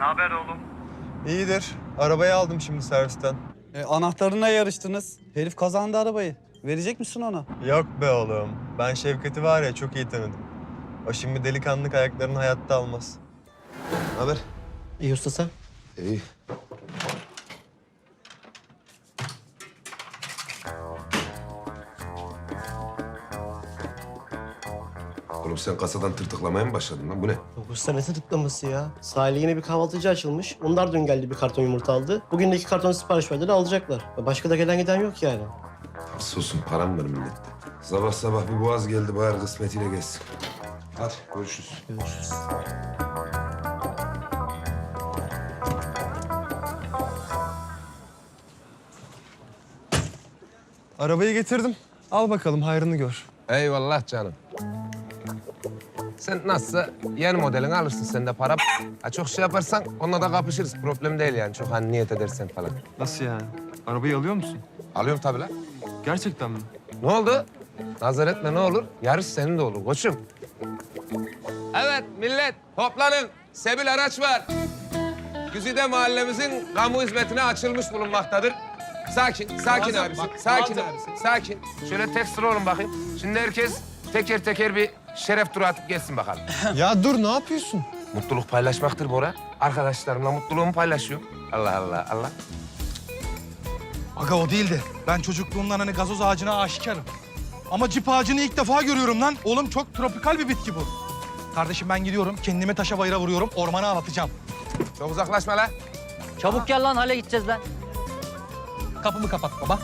Ne haber oğlum? İyidir. Arabayı aldım şimdi servisten. E, anahtarına yarıştınız. Herif kazandı arabayı. Verecek misin ona? Yok be oğlum. Ben Şevket'i var ya çok iyi tanıdım. O şimdi delikanlık ayaklarını hayatta almaz. Haber? İyi usta sen? İyi. Oğlum sen kasadan tırtıklamaya mı başladın lan? Bu ne? Yok usta ne tıklaması ya? Sahilde yine bir kahvaltıcı açılmış. Onlar dün geldi bir karton yumurta aldı. Bugün de iki karton sipariş verdiler alacaklar. Başka da gelen giden yok yani. Susun param var millette. Sabah sabah bir boğaz geldi bari kısmetiyle geçsin. Hadi görüşürüz. Görüşürüz. Arabayı getirdim. Al bakalım hayrını gör. Eyvallah canım. Sen nasılsa yeni modelini alırsın sen de para. Ha, çok şey yaparsan onunla da kapışırız. Problem değil yani. Çok hani niyet edersen falan. Nasıl yani? Arabayı alıyor musun? Alıyorum tabii lan. Gerçekten mi? Ne oldu? Nazar etme ne olur. Yarış senin de olur koçum. Evet millet toplanın. Sebil araç var. Güzide mahallemizin kamu hizmetine açılmış bulunmaktadır. Sakin, sakin abisi. sakin abisi. Sakin. Şöyle tek sıra olun bakayım. Şimdi herkes teker teker bir şeref turu atıp geçsin bakalım. ya dur ne yapıyorsun? Mutluluk paylaşmaktır Bora. Arkadaşlarımla mutluluğumu paylaşıyorum. Allah Allah Allah. Aga o değildi. Ben çocukluğumdan hani gazoz ağacına aşikarım. Ama cip ağacını ilk defa görüyorum lan. Oğlum çok tropikal bir bitki bu. Kardeşim ben gidiyorum. Kendimi taşa bayıra vuruyorum. Ormana anlatacağım. Çok uzaklaşma lan. Çabuk gel lan hale gideceğiz lan. Kapımı kapat baba.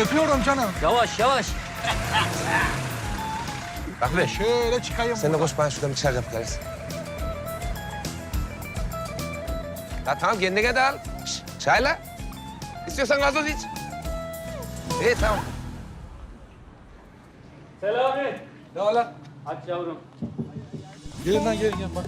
Öpüyorum canım. Yavaş yavaş. Bak be. Şöyle çıkayım. Sen de koş bana şuradan bir çay yap. Ya tamam kendine de al. Şş, çayla. İstiyorsan gazoz iç. İyi tamam. Selami. Ne lan? Aç yavrum. Gelin lan gelin gelin bak.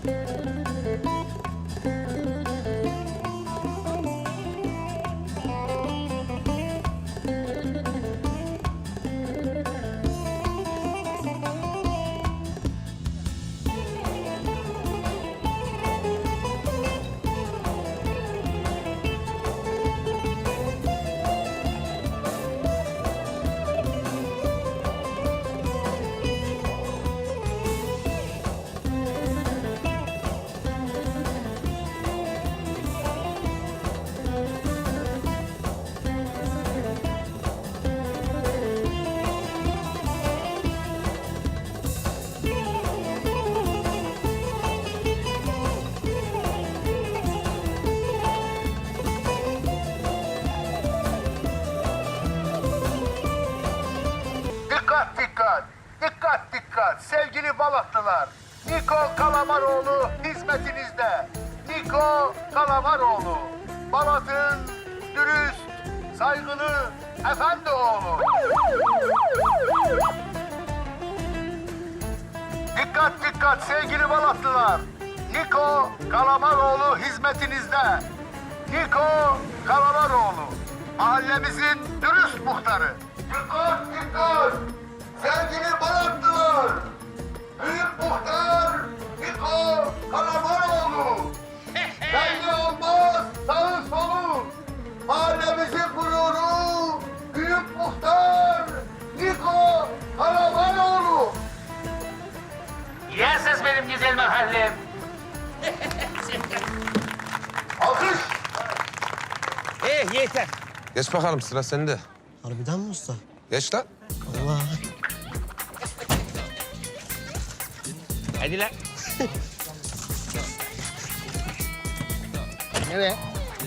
Sevgili Balatlılar! Niko Kalamaroğlu hizmetinizde. Niko Kalamaroğlu. Balat'ın dürüst, saygılı efendi oğlu. Dikkat dikkat sevgili Balatlılar! Niko Kalamaroğlu hizmetinizde. Niko Kalamaroğlu. Mahallemizin dürüst muhtarı. Dikkat dikkat! Sevgili Balatlılar! Mahallem. Alkış! Eh yeter. Geç bakalım sıra sende. Harbiden mi usta? Geç lan. Allah. Hadi lan.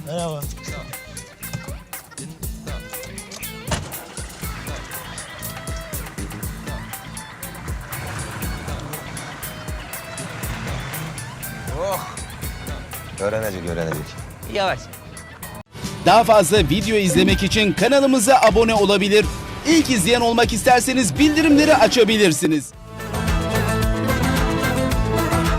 Merhaba. Öğrenecek öğrenecek. Yavaş. Daha fazla video izlemek için kanalımıza abone olabilir. İlk izleyen olmak isterseniz bildirimleri açabilirsiniz.